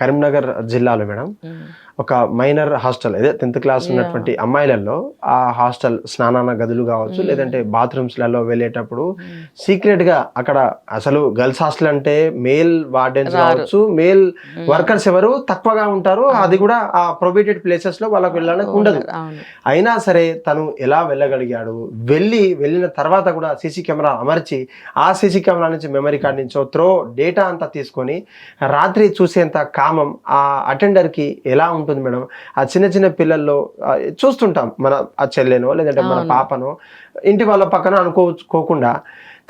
కరీంనగర్ జిల్లాలో మేడం. ఒక minor hostel అదే టెన్త్ క్లాస్ ఉన్నటువంటి అమ్మాయిలలో ఆ హాస్టల్ స్నానాన గదులు కావచ్చు లేదంటే బాత్రూమ్స్లలో వెళ్ళేటప్పుడు సీక్రెట్గా అక్కడ అసలు గర్ల్స్ హాస్టల్ అంటే మేల్ వార్డెన్స్ కావచ్చు మేల్ వర్కర్స్ ఎవరు తక్కువగా ఉంటారు అది కూడా ఆ ప్రొబేటెడ్ ప్లేసెస్లో వాళ్ళకి వెళ్ళడానికి ఉండదు. అయినా సరే తను ఎలా వెళ్ళగలిగాడు? వెళ్ళి వెళ్ళిన తర్వాత కూడా సీసీ కెమెరా అమర్చి ఆ సీసీ కెమెరా నుంచి మెమరీ కార్డ్ నుంచో త్రో డేటా అంతా తీసుకొని రాత్రి చూసేంత కామం ఆ అటెండర్కి ఎలా ఉంటుంది మేడం? ఆ చిన్న చిన్న పిల్లల్లో చూస్తుంటాం మన ఆ చెల్లెనో లేదంటే మన పాపనో. ఇంటి వాళ్ళ పక్కన అనుకోకోకుండా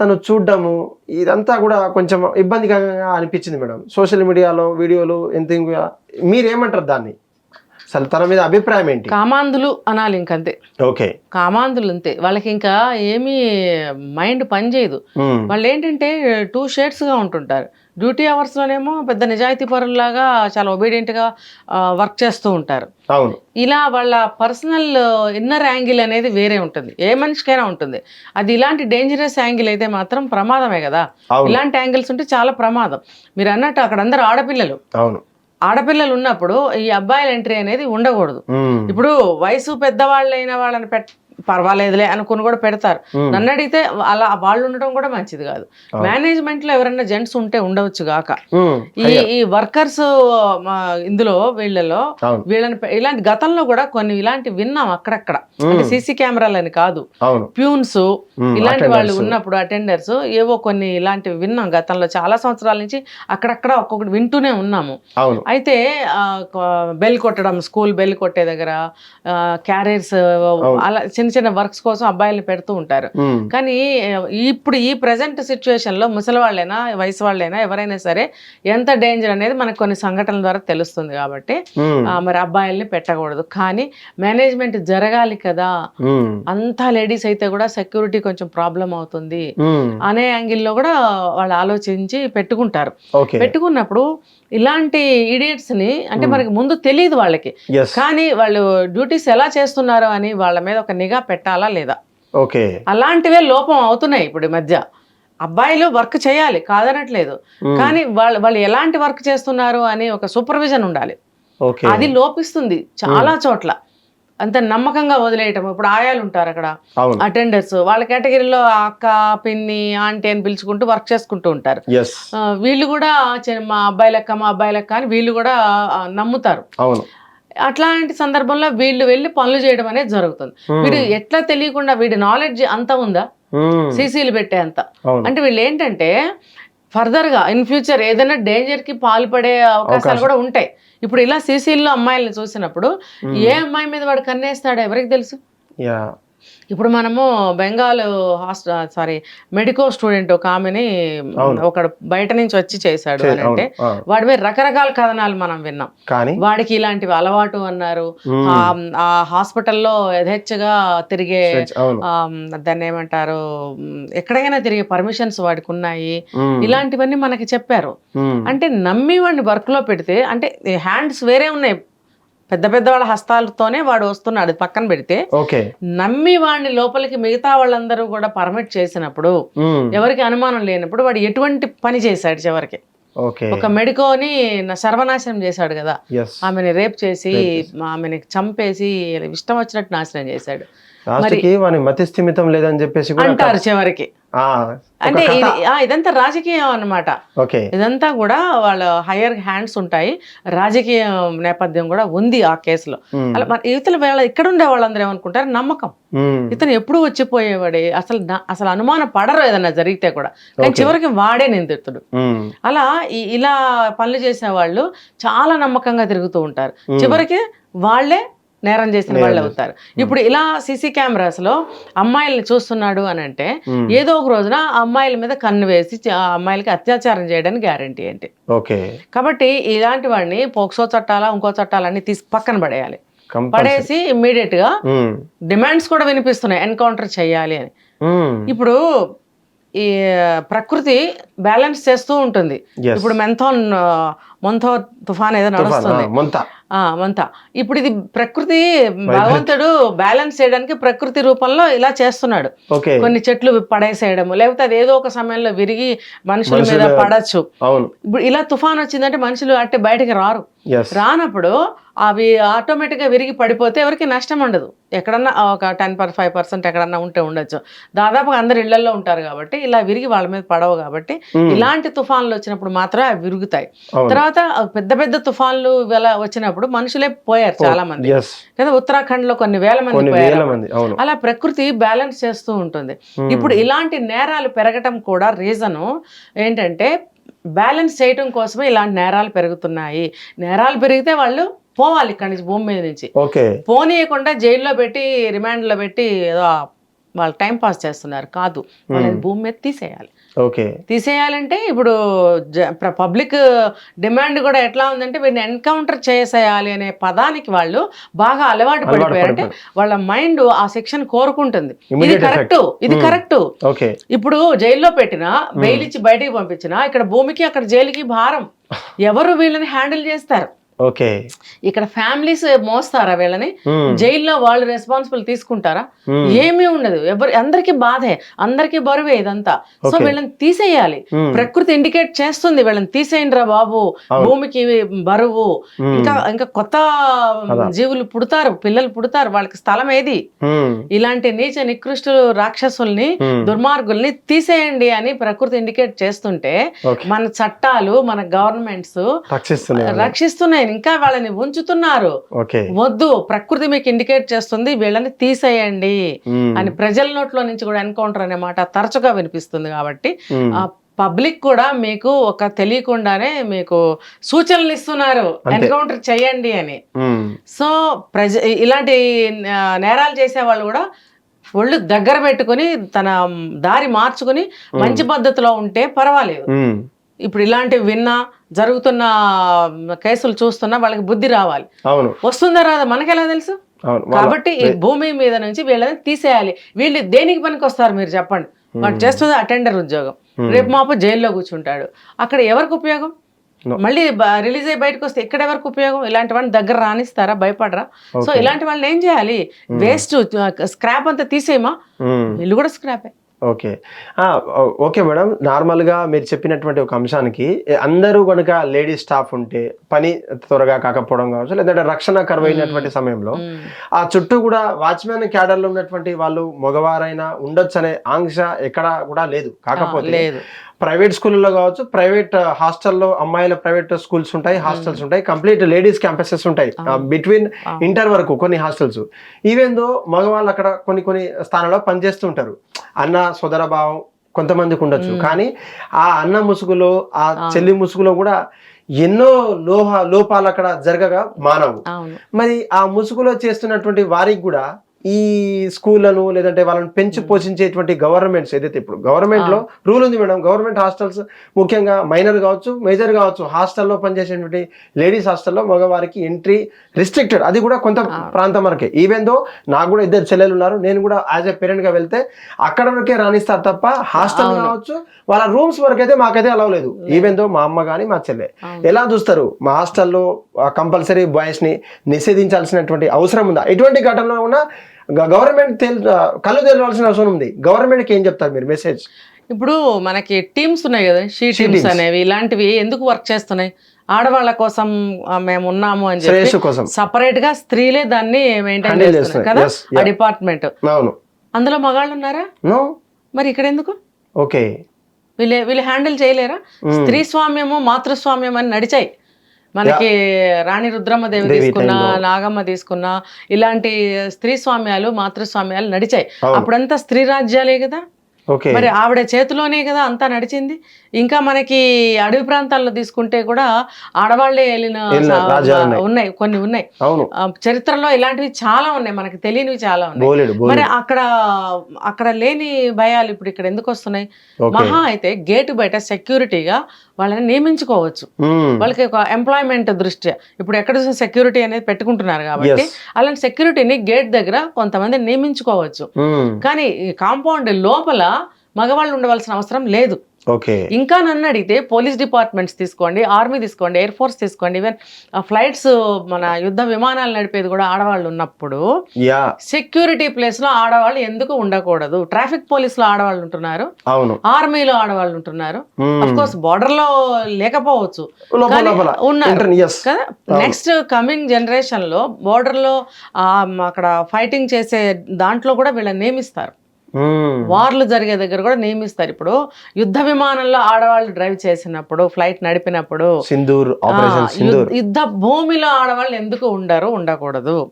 తను చూడ్డము ఇదంతా కూడా కొంచెం ఇబ్బందికరంగా అనిపించింది మేడం. సోషల్ మీడియాలో వీడియోలు ఎంత మీరేమంటారు దాన్ని? అసలు తన మీద అభిప్రాయం ఏంటి? కామాంధులు అనాలి ఇంకంతే. ఓకే. కామాంధులు అంతే. వాళ్ళకి ఇంకా ఏమీ మైండ్ పనిచేయదు వాళ్ళు ఏంటంటే టూ షేడ్స్గా ఉంటుంటారు. డ్యూటీ అవర్స్లోనేమో పెద్ద నిజాయితీ పరుల్లాగా చాలా ఒబీడియంట్గా వర్క్ చేస్తూ ఉంటారు. అవును. ఇలా వాళ్ళ పర్సనల్ ఇన్నర్ యాంగిల్ అనేది వేరే ఉంటుంది. ఏ మనిషికైనా ఉంటుంది. అది ఇలాంటి డేంజరస్ యాంగిల్ అయితే మాత్రం ప్రమాదమే కదా. ఇలాంటి యాంగిల్స్ ఉంటే చాలా ప్రమాదం. మీరు అన్నట్టు అక్కడ అందరూ ఆడపిల్లలు. అవును. ఆడపిల్లలు ఉన్నప్పుడు ఈ అబ్బాయిల ఎంట్రీ అనేది ఉండకూడదు. ఇప్పుడు వయసు పెద్దవాళ్ళైన వాళ్ళని పెట్ పర్వాలేదులే అనుకుని కూడా పెడతారు. నన్ను అడిగితే అలా వాళ్ళు ఉండటం కూడా మంచిది కాదు. మేనేజ్మెంట్లో ఎవరైనా జెంట్స్ ఉంటే ఉండవచ్చు గాక. ఈ ఈ వర్కర్స్ ఇందులో వీళ్ళలో వీళ్ళని ఇలాంటి గతంలో కూడా కొన్ని ఇలాంటి విన్నాం అక్కడక్కడ. అంటే సీసీ కెమెరాలని కాదు. ప్యూన్స్ ఇలాంటి వాళ్ళు. ఉన్నప్పుడు అటెండర్స్ ఏవో కొన్ని ఇలాంటివి విన్నాం గతంలో. చాలా సంవత్సరాల నుంచి అక్కడక్కడ ఒక్కొక్కటి వింటూనే ఉన్నాము. అయితే బెల్ కొట్టడం స్కూల్ బెల్ కొట్టే దగ్గర క్యారియర్స్ అలా చిన్న చిన్న వర్క్స్ కోసం అబ్బాయిల్ని పెడుతూ ఉంటారు. కానీ ఇప్పుడు ఈ ప్రజెంట్ సిచ్యువేషన్లో ముసలి వాళ్ళైనా వయసు వాళ్ళైనా ఎవరైనా సరే ఎంత డేంజర్ అనేది మనకు కొన్ని సంఘటనల ద్వారా తెలుస్తుంది కాబట్టి మరి అబ్బాయిల్ని పెట్టకూడదు. కానీ మేనేజ్మెంట్ జరగాలి కదా. అంతా లేడీస్ అయితే కూడా సెక్యూరిటీ కొంచెం ప్రాబ్లం అవుతుంది అనే యాంగిల్లో కూడా వాళ్ళు ఆలోచించి పెట్టుకుంటారు. పెట్టుకున్నప్పుడు ఇలాంటి idiots ని అంటే మనకి ముందు తెలియదు వాళ్ళకి. కానీ వాళ్ళు డ్యూటీస్ ఎలా చేస్తున్నారు అని వాళ్ళ మీద ఒక నిఘా పెట్టాలా లేదా? ఓకే. అలాంటివే లోపం అవుతున్నాయి ఇప్పుడు ఈ మధ్య. అబ్బాయిలు వర్క్ చేయాలి కాదనట్లేదు. ఉమ్, కానీ వాళ్ళు వాళ్ళు ఎలాంటి వర్క్ చేస్తున్నారు అని ఒక సూపర్విజన్ ఉండాలి. అది లోపిస్తుంది చాలా చోట్ల. అంత నమ్మకంగా వదిలేయటం ఇప్పుడు ఆయాలు ఉంటారు అక్కడ. అటెండర్స్ వాళ్ళ కేటగిరీలో అక్క పిన్ని ఆంటీ అని పిలుచుకుంటూ వర్క్ చేసుకుంటూ ఉంటారు. వీళ్ళు కూడా "చే- మా అబ్బాయి లెక్క మా అబ్బాయి లెక్క అని వీళ్ళు కూడా నమ్ముతారు. అట్లాంటి సందర్భంలో వీళ్ళు వెళ్ళి పనులు చేయడం అనేది జరుగుతుంది. Hmm. వీడు ఎట్లా తెలియకుండా వీడి నాలెడ్జ్ అంత ఉందా? ఉమ్, సీసీలు పెట్టే అంత. అంటే వీళ్ళు ఏంటంటే ఫర్దర్గా ఇన్ ఫ్యూచర్ ఏదైనా డేంజర్కి పాల్పడే అవకాశాలు అవకాశం. కూడా ఉంటాయి. ఇప్పుడు ఇలా సీసీల్లో అమ్మాయిల్ని చూసినప్పుడు ఏ అమ్మాయి మీద వాడు కన్నేస్తాడో ఎవరికి తెలుసు? యా. ఇప్పుడు మనము బెంగాల్ హాస్ట సారీ మెడికో స్టూడెంట్ ఒక ఆమెని. ఒకడు బయట నుంచి వచ్చి చేశాడు అని అంటే వాడి మీద రకరకాల కథనాలు మనం విన్నాం. కానీ వాడికి ఇలాంటివి అలవాటు అన్నారు. ఆ- హాస్పిటల్లో యథేచ్ఛగా తిరిగే దాన్ని ఏమంటారు ఎక్కడైనా తిరిగే పర్మిషన్స్ వాడికి ఉన్నాయి. ఇలాంటివన్నీ మనకి చెప్పారు. అంటే నమ్మి వాడిని వర్క్లో పెడితే అంటే హ్యాండ్స్ వేరే ఉన్నాయి. పెద్ద పెద్ద వాళ్ళ హస్తాలతోనే వాడు వస్తున్నాడు పక్కన పెడితే. ఓకే. నమ్మి వాడిని లోపలికి మిగతా వాళ్ళందరూ కూడా పర్మిట్ చేసినప్పుడు ఎవరికి అనుమానం లేనప్పుడు వాడు ఎటువంటి పని చేశాడు చివరికి? ఒక మెడికోని సర్వనాశనం చేశాడు కదా. ఆమెని రేప్ చేసి ఆమెని చంపేసి ఇష్టం వచ్చినట్టు నాశనం చేశాడు. మతి స్థిమితం లేదని చెప్పేసి అంటారు చివరికి. అంటే ఇదంతా రాజకీయం అన్నమాట. ఓకే. ఇదంతా కూడా వాళ్ళ హయ్యర్ హ్యాండ్స్ ఉంటాయి. రాజకీయ నేపథ్యం కూడా ఉంది ఆ కేసులో. అలా యువతల వేళ ఇక్కడ ఉండే వాళ్ళందరూ ఏమనుకుంటారు? నమ్మకం. ఇతను ఎప్పుడు వచ్చిపోయేవాడే. అసలు అసలు అనుమానం పడరు ఏదన్నా జరిగితే కూడా. కానీ చివరికి వాడే నిందితుడు. అలా ఇలా పనులు చేసే వాళ్ళు చాలా నమ్మకంగా తిరుగుతూ ఉంటారు. చివరికి వాళ్ళే నేరం చేసిన వాళ్ళు అవుతారు. ఇప్పుడు ఇలా సీసీ కెమెరాస్లో అమ్మాయిల్ని చూస్తున్నాడు అని అంటే ఏదో ఒక రోజున ఆ అమ్మాయిల మీద కన్ను వేసి ఆ అమ్మాయిలకి అత్యాచారం చేయడానికి గ్యారంటీ ఏంటి? ఓకే. కాబట్టి ఇలాంటి వాడిని పోక్సో చట్టాలా ఇంకో చట్టాలన్నీ తీసి పక్కన పడేయాలి. పడేసి ఇమ్మీడియట్గా డిమాండ్స్ కూడా వినిపిస్తున్నాయి. ఎన్కౌంటర్ చేయాలి అని. ఇప్పుడు ఈ ప్రకృతి బ్యాలెన్స్ చేస్తూ ఉంటుంది. ఇప్పుడు మెంథోన్ మొంథో తుఫాన్ ఏదో నడుస్తుంది. మొంత. ఇప్పుడు ఇది ప్రకృతి భగవంతుడు బ్యాలెన్స్ చేయడానికి ప్రకృతి రూపంలో ఇలా చేస్తున్నాడు. కొన్ని చెట్లు పడేసేయడము లేకపోతే అది ఏదో ఒక సమయంలో విరిగి మనుషుల మీద పడచ్చు. ఇప్పుడు ఇలా తుఫాన్ వచ్చిందంటే మనుషులు అంటే బయటకి రారు. రానప్పుడు అవి ఆటోమేటిక్గా విరిగి పడిపోతే ఎవరికి నష్టం ఉండదు. ఎక్కడన్నా ఒక టెన్ పర్ ఫైవ్ పర్సెంట్ ఎక్కడన్నా ఉంటే ఉండొచ్చు. దాదాపుగా అందరు ఇళ్ళలో ఉంటారు కాబట్టి ఇలా విరిగి వాళ్ళ మీద పడవు కాబట్టి ఇలాంటి తుఫాన్లు వచ్చినప్పుడు మాత్రమే అవి విరుగుతాయి. తర్వాత పెద్ద పెద్ద తుఫాన్లు ఇలా వచ్చినప్పుడు మనుషులే పోయారు చాలా మంది కదా ఉత్తరాఖండ్లో కొన్ని వేల మంది పోయారు అలా ప్రకృతి బ్యాలెన్స్ చేస్తూ ఉంటుంది. ఇప్పుడు ఇలాంటి నేరాలు పెరగటం కూడా రీజను ఏంటంటే బ్యాలెన్స్ చేయటం కోసమే ఇలాంటి నేరాలు పెరుగుతున్నాయి. నేరాలు పెరిగితే వాళ్ళు పోవాలి ఇక్కడి నుంచి భూమి మీద నుంచి. ఓకే. పోనీయకుండా జైల్లో పెట్టి రిమాండ్లో పెట్టి ఏదో వాళ్ళు టైం పాస్ చేస్తున్నారు. కాదు. వాళ్ళని భూమి మీద తీసేయాలి. ఓకే. తీసేయాలంటే ఇప్పుడు పబ్లిక్ డిమాండ్ కూడా ఎట్లా ఉందంటే వీరిని ఎన్కౌంటర్ చేసేయాలి అనే పదానికి వాళ్ళు బాగా అలవాటు అలవాటు పడిపోయారంటే వాళ్ళ మైండ్ ఆ శిక్షను కోరుకుంటుంది. ఇది కరెక్ట్. ఇది కరెక్ట్. ఓకే. ఇప్పుడు జైల్లో పెట్టినా బెయిల్ ఇచ్చి బయటికి పంపించినా ఇక్కడ భూమికి అక్కడ జైలుకి భారం. ఎవరు వీళ్ళని హ్యాండిల్ చేస్తారు? ఓకే ఇక్కడ ఫ్యామిలీస్ మోస్తారా వీళ్ళని. జైల్లో వాళ్ళు రెస్పాన్సిబుల్ తీసుకుంటారా. ఏమీ ఉండదు ఎవరు అందరికీ బాధే అందరికీ బరువే ఇదంతా సో. వీళ్ళని తీసేయాలి. ప్రకృతి ఇండికేట్ చేస్తుంది వీళ్ళని తీసేయండి రా బాబు. భూమికి బరువు. ఇంకా ఇంకా కొత్త. జీవులు పుడతారు పిల్లలు పుడతారు వాళ్ళకి స్థలం ఏది. ఇలాంటి నీచ నికృష్టులు రాక్షసుల్ని. దుర్మార్గుల్ని తీసేయండి అని ప్రకృతి ఇండికేట్ చేస్తుంటే మన చట్టాలు మన గవర్నమెంట్స్ రక్షిస్తున్నాయి రక్షిస్తున్నాయి ఇంకా వాళ్ళని ఉంచుతున్నారు. వద్దు ప్రకృతి మీకు ఇండికేట్ చేస్తుంది వీళ్ళని తీసేయండి. అని ప్రజల నోట్లో నుంచి కూడా ఎన్కౌంటర్ అనే మాట తరచుగా వినిపిస్తుంది కాబట్టి పబ్లిక్ కూడా మీకు ఒక తెలియకుండానే మీకు సూచనలు ఇస్తున్నారు ఎన్కౌంటర్ చేయండి అని. సో ప్రజ ఇలాంటి నేరాలు చేసే వాళ్ళు కూడా ఒళ్ళు దగ్గర పెట్టుకొని తన దారి మార్చుకుని మంచి పద్ధతిలో ఉంటే పర్వాలేదు. ఇప్పుడు ఇలాంటివి విన్నా జరుగుతున్న కేసులు చూస్తున్నా వాళ్ళకి బుద్ధి రావాలి. అవును. వస్తుందా రాదా? మనకెలా తెలుసు? కాబట్టి ఈ భూమి మీద నుంచి వీళ్ళని తీసేయాలి. వీళ్ళు దేనికి పనికి వస్తారు మీరు చెప్పండి. వాడు చేస్తుంది అటెండర్ ఉద్యోగం. రేపు మాపు జైల్లో కూర్చుంటాడు. అక్కడ ఎవరికి ఉపయోగం. మళ్ళీ రిలీజ్ అయ్యి బయటకు వస్తే ఎక్కడ ఎవరికి ఉపయోగం? ఇలాంటి వాళ్ళని దగ్గర రానిస్తారా? భయపడరా? సో ఇలాంటి వాళ్ళని ఏం చేయాలి? వేస్ట్ స్క్రాప్ అంతా తీసేయమా. వీళ్ళు కూడా స్క్రాపే. ఓకే. Okay madam. నార్మల్గా మీరు చెప్పినటువంటి ఒక అంశానికి అందరూ కనుక లేడీ స్టాఫ్ ఉంటే పని త్వరగా కాకపోవడం కావచ్చు లేదంటే రక్షణ కరువైనటువంటి సమయంలో ఆ చుట్టూ కూడా వాచ్మెన్ క్యాడర్లో ఉన్నటువంటి వాళ్ళు మగవారైనా ఉండొచ్చు అనే ఆంక్ష ఎక్కడ కూడా లేదు. కాకపోతే ప్రైవేట్ స్కూల్లో కావచ్చు ప్రైవేట్ హాస్టల్లో అమ్మాయిల ప్రైవేట్ స్కూల్స్ ఉంటాయి హాస్టల్స్ ఉంటాయి కంప్లీట్ లేడీస్ క్యాంపసెస్ ఉంటాయి బిట్వీన్ ఇంటర్ వరకు కొన్ని హాస్టల్స్. ఈవెన్ దో మగవాళ్ళు అక్కడ కొన్ని కొన్ని స్థానాల్లో పనిచేస్తూ ఉంటారు. అన్న సోదర భావం కొంతమందికి ఉండొచ్చు. కానీ ఆ అన్న ముసుగులో ఆ చెల్లి ముసుగులో కూడా ఎన్నో లోహ లోపాలు అక్కడ జరగగా మానవు. మరి ఆ ముసుగులో చేస్తున్నటువంటి వారికి కూడా ఈ స్కూళ్ళను లేదంటే వాళ్ళని పెంచి పోషించేటువంటి గవర్నమెంట్స్ ఏదైతే ఇప్పుడు గవర్నమెంట్లో రూల్ ఉంది మేడం గవర్నమెంట్ హాస్టల్స్ ముఖ్యంగా మైనర్ కావచ్చు మేజర్ కావచ్చు హాస్టల్లో పనిచేసేటువంటి లేడీస్ హాస్టల్లో మగవారికి ఎంట్రీ రిస్ట్రిక్టెడ్. అది కూడా కొంత ప్రాంతం వరకే. ఈవెన్ దో నాకు కూడా ఇద్దరు చెల్లెలు ఉన్నారు నేను కూడా యాజ్ ఎ పేరెంట్గా వెళ్తే అక్కడ వరకే రాణిస్తారు తప్ప హాస్టల్ కావచ్చు వాళ్ళ రూమ్స్ వరకు అయితే మాకైతే అలవ్ లేదు. ఈవెన్ దో మా అమ్మ కానీ మా చెల్లె. ఎలా చూస్తారు? మా హాస్టల్లో కంపల్సరీ బాయ్స్ని నిషేధించాల్సినటువంటి అవసరం ఉందా? ఎటువంటి ఘటనలో కూడా గవర్నమెంట్ తెల్ కళ్ళు తెలవాల్సిన అవసరం ఉంది. గవర్నమెంట్కి ఏం చెప్తారు మీరు? మెసేజ్. ఇప్పుడు మనకి టీమ్స్ ఉన్నాయి కదా? షీ టీమ్స్ అనేవి ఇలాంటివి ఎందుకు వర్క్ చేస్తున్నాయి? ఆడవాళ్ళ కోసం మేము ఉన్నాము అని చెప్పి సపరేట్గా స్త్రీలే దాన్ని మెయింటైన్ చేస్తున్నారు. కదా? ఆ. డిపార్ట్మెంట్ అందులో మగాళ్ళు ఉన్నారా? మరి ఇక్కడ ఎందుకు? ఓకే వీళ్ళు వీళ్ళు హ్యాండిల్ చేయలేరా? స్త్రీ స్వామ్యము మాతృస్వామ్యం అని నడిచాయి. మనకి రాణి రుద్రమ్మదేవి దేవి తీసుకున్నా నాగమ్మ తీసుకున్నా ఇలాంటి స్త్రీ స్వామ్యాలు మాతృస్వామ్యాలు నడిచాయి. అప్పుడంతా స్త్రీ రాజ్యాలే కదా. మరి ఆవిడ చేతిలోనే కదా అంతా నడిచింది. ఇంకా మనకి అడవి ప్రాంతాల్లో తీసుకుంటే కూడా ఆడవాళ్ళే వెళ్ళిన ఉన్నాయి. కొన్ని ఉన్నాయి. చరిత్రలో ఇలాంటివి చాలా ఉన్నాయి మనకి తెలియనివి చాలా ఉన్నాయి. మరి అక్కడ అక్కడ లేని భయాలు ఇప్పుడు ఇక్కడ ఎందుకు వస్తున్నాయి? మహా అయితే గేటు బయట సెక్యూరిటీగా వాళ్ళని నియమించుకోవచ్చు. వాళ్ళకి ఒక ఎంప్లాయ్మెంట్ దృష్ట్యా. ఇప్పుడు ఎక్కడ సెక్యూరిటీ అనేది పెట్టుకుంటున్నారు కాబట్టి. అలాంటి సెక్యూరిటీని గేట్ దగ్గర కొంతమంది నియమించుకోవచ్చు. కానీ కాంపౌండ్ లోపల మగవాళ్ళు ఉండవలసిన అవసరం లేదు. ఓకే. ఇంకా నన్ను అడిగితే పోలీస్ డిపార్ట్మెంట్స్ తీసుకోండి ఆర్మీ తీసుకోండి ఎయిర్ ఫోర్స్ తీసుకోండి ఈవెన్ ఫ్లైట్స్ మన యుద్ధ విమానాలు నడిపేది కూడా ఆడవాళ్ళు ఉన్నప్పుడు సెక్యూరిటీ ప్లేస్లో ఆడవాళ్ళు ఎందుకు ఉండకూడదు? ట్రాఫిక్ పోలీస్లో ఆడవాళ్ళు ఉంటున్నారు అవును. ఆర్మీలో ఆడవాళ్ళు ఉంటున్నారు. కోర్స్ బార్డర్లో లేకపోవచ్చు. ఉన్నారు. కదా? నెక్స్ట్ కమింగ్ జనరేషన్లో బోర్డర్లో అక్కడ ఫైటింగ్ చేసే దాంట్లో కూడా వీళ్ళని నియమిస్తారు. వార్లు జరిగే దగ్గర కూడా నియమిస్తారు. ఇప్పుడు యుద్ధ విమానంలో ఆడవాళ్ళు డ్రైవ్ చేసినప్పుడు ఫ్లైట్ నడిపినప్పుడు సింధూర్ యుద్ధ- భూమిలో ఆడవాళ్ళు ఎందుకు ఉండరు ఉండకూడదు.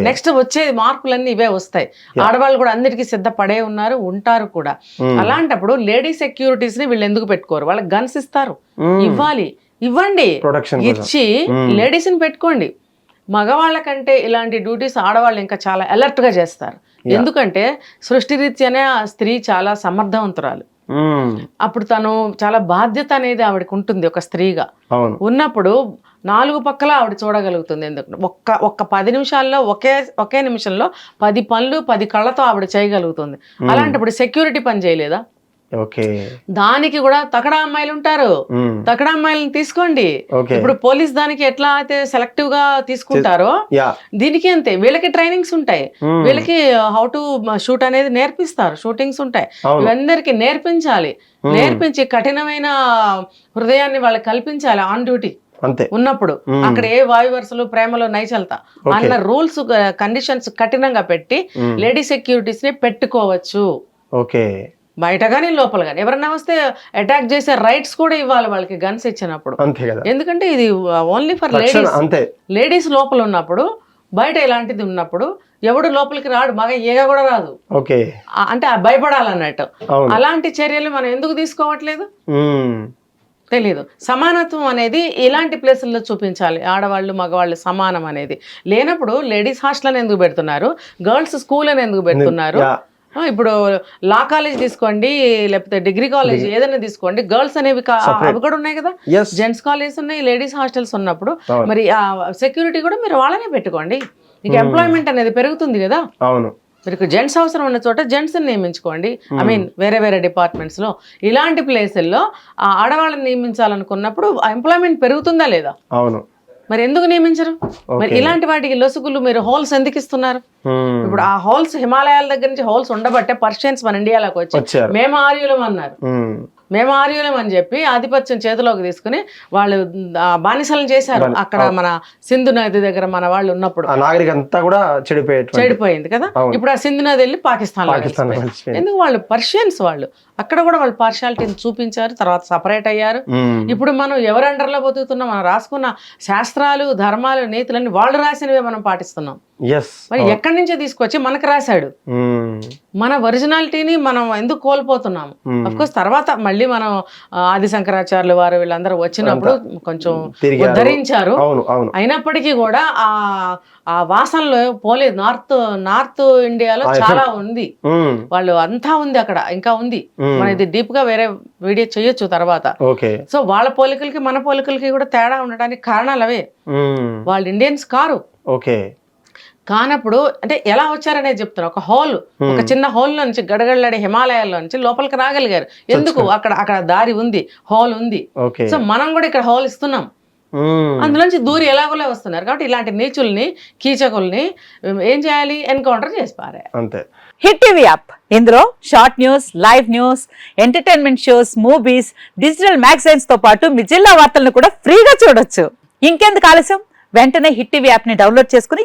నెక్స్ట్ వచ్చే మార్పులన్నీ ఇవే వస్తాయి. ఆడవాళ్ళు కూడా అన్నిటికీ సిద్ధపడే ఉన్నారు ఉంటారు కూడా. అలాంటప్పుడు లేడీ సెక్యూరిటీస్ని వీళ్ళు ఎందుకు పెట్టుకోరు? వాళ్ళకి గన్స్ ఇస్తారు. ఇవ్వాలి. ఇవ్వండి. ఇచ్చి. లేడీస్ని పెట్టుకోండి. మగవాళ్ళ కంటే ఇలాంటి డ్యూటీస్ ఆడవాళ్ళు ఇంకా చాలా అలర్ట్గా చేస్తారు. ఎందుకంటే సృష్టిరీత్యానే ఆ స్త్రీ చాలా సమర్థవంతురాలు. మ్మ్. అప్పుడు తను చాలా బాధ్యత అనేది ఆవిడకి ఉంటుంది ఒక స్త్రీగా. ఉన్నప్పుడు నాలుగు పక్కల ఆవిడ చూడగలుగుతుంది ఎందుకు? ఒక్క ఒక్క పది నిమిషాల్లో ఒకే ఒకే నిమిషంలో పది పనులు పది కళ్ళతో ఆవిడ చేయగలుగుతుంది. అలాంటప్పుడు సెక్యూరిటీ పని చేయలేదా? ఓకే. దానికి కూడా తకడా అమ్మాయిలు ఉంటారు. తకడా అమ్మాయిలను తీసుకోండి. ఇప్పుడు పోలీస్ దానికి ఎట్లా అయితే సెలెక్టివ్గా తీసుకుంటారో దీనికి అంతే. వీళ్ళకి ట్రైనింగ్స్ ఉంటాయి. వీళ్ళకి హౌ టు షూట్ అనేది నేర్పిస్తారు. షూటింగ్స్ ఉంటాయి. అవును. ఇవందరికి నేర్పించాలి. నేర్పించి కఠినమైన హృదయాన్ని వాళ్ళకి కల్పించాలి ఆన్ డ్యూటీ. అంతే. ఉన్నప్పుడు. అక్కడ ఏ వాయు వరుసలు ప్రేమలో నైచల్తా. అన్న రూల్స్ కండిషన్స్ కఠినంగా పెట్టి. లేడీ సెక్యూరిటీస్ని పెట్టుకోవచ్చు. ఓకే. బయట కానీ లోపల కానీ. ఎవరన్నా వస్తే అటాక్ చేసే రైట్స్ కూడా ఇవ్వాలి వాళ్ళకి గన్స్ ఇచ్చినప్పుడు. అంతే కదా. ఎందుకంటే ఇది ఓన్లీ ఫర్ లేడీస్ అంతే. లేడీస్ లోపల ఉన్నప్పుడు బయట ఇలాంటిది ఉన్నప్పుడు ఎవడు లోపలికి రాడు మగ ఏగ కూడా రాదు. ఓకే. అంటే భయపడాలన్నట్టు. అలాంటి చర్యలు మనం ఎందుకు తీసుకోవట్లేదు. తెలీదు. సమానత్వం అనేది ఇలాంటి ప్లేసుల్లో చూపించాలి. ఆడవాళ్ళు మగవాళ్ళు సమానం అనేది. లేనప్పుడు లేడీస్ హాస్టల్ అని ఎందుకు పెడుతున్నారు? గర్ల్స్ స్కూల్ అని ఎందుకు పెడుతున్నారు? ఇప్పుడు లా కాలేజ్ తీసుకోండి లేకపోతే డిగ్రీ కాలేజ్ ఏదైనా తీసుకోండి. గర్ల్స్ అనేవి అవి కూడా ఉన్నాయి కదా? జెంట్స్ కాలేజ్ ఉన్నాయి లేడీస్ హాస్టల్స్ ఉన్నప్పుడు. మరి ఆ సెక్యూరిటీ కూడా మీరు వాళ్ళనే పెట్టుకోండి. మీకు ఎంప్లాయ్మెంట్ అనేది పెరుగుతుంది కదా? అవును. మీకు జెంట్స్ అవసరం ఉన్న చోట జెంట్స్ నియమించుకోండి. ఐ మీన్ వేరే వేరే డిపార్ట్మెంట్స్లో ఇలాంటి ప్లేసుల్లో ఆ ఆడవాళ్ళని నియమించాలనుకున్నప్పుడు ఎంప్లాయ్మెంట్ పెరుగుతుందా లేదా? అవును. మరి ఎందుకు నియమించరు? మరి. ఇలాంటి వాటికి లొసుగులు మీరు హోల్స్ ఎందుకు ఇస్తున్నారు. ఇప్పుడు ఆ హోల్స్ హిమాలయాల దగ్గర నుంచి హోల్స్ ఉండబట్టే పర్షియన్స్ మన ఇండియాలోకి వచ్చి వచ్చారు. మేము ఆర్యులం అన్నారు. మ్మ్. మేము ఆర్యులం అని చెప్పి ఆధిపత్యం చేతిలోకి తీసుకుని వాళ్ళు బానిసలను చేశారు అక్కడ మన సింధు నది దగ్గర మన వాళ్ళు ఉన్నప్పుడు ఆ నాగరిక అంతా కూడా చెడిపోయేటువంటి చెడిపోయింది కదా. ఇప్పుడు ఆ సింధు నది వెళ్ళి పాకిస్తాన్. ఎందుకు వాళ్ళు పర్షియన్స్ వాళ్ళు అక్కడ కూడా వాళ్ళు పార్షాలిటీని చూపించారు తర్వాత సపరేట్ అయ్యారు. ఇప్పుడు మనం ఎవరు అండర్లో బతుకుతున్నాం మనం రాసుకున్న శాస్త్రాలు ధర్మాలు నీతులన్నీ వాళ్ళు రాసినవే మనం పాటిస్తున్నాం మరి ఎక్కడి నుంచో తీసుకొచ్చి మనకు రాశాడు. మన ఒరిజినాలిటీని మనం ఎందుకు కోల్పోతున్నాము? కోర్స్ తర్వాత మళ్ళీ మనం ఆది శంకరాచార్యులు వారు వీళ్ళందరూ వచ్చినప్పుడు కొంచెం. ఉద్ధరించారు. అయినప్పటికీ కూడా ఆ ఆ వాసనలో పోలేదు నార్త్ నార్త్ ఇండియాలో చాలా ఉంది. వాళ్ళు అంతా ఉంది అక్కడ ఇంకా ఉంది. మన ఇది డీప్గా వేరే వీడియో చేయొచ్చు తర్వాత. సో వాళ్ళ పోలికలకి మన పోలికలకి కూడా తేడా ఉండడానికి కారణాలు అవే. వాళ్ళు ఇండియన్స్ కారు. ఓకే. కానప్పుడు అంటే ఎలా వచ్చారనేది చెప్తున్నా. ఒక హోల్ ఒక చిన్న హోల్ నుంచి గడగడలాడే హిమాలయాల్లో నుంచి లోపలికి రాగలిగారు. ఎందుకు? అక్కడ అక్కడ దారి ఉంది హోల్ ఉంది. సో మనం కూడా ఇక్కడ హోల్ ఇస్తున్నాం. మ్మ్. అందులోంచి దూరి ఎలాగోలే వస్తున్నారు. కాబట్టి ఇలాంటి నీచుల్ని కీచకుల్ని ఏం చేయాలి? ఎన్కౌంటర్ చేసి పారే అంతే. Hit TV app. ఇందులో short news live news entertainment shows movies digital మ్యాగజైన్స్తో పాటు మీ జిల్లా వార్తలను కూడా ఫ్రీగా చూడొచ్చు. ఇంకెందుకు ఆలస్యం? వెంటనే హిట్ టీవీ యాప్ని డౌన్లోడ్ చేసుకుని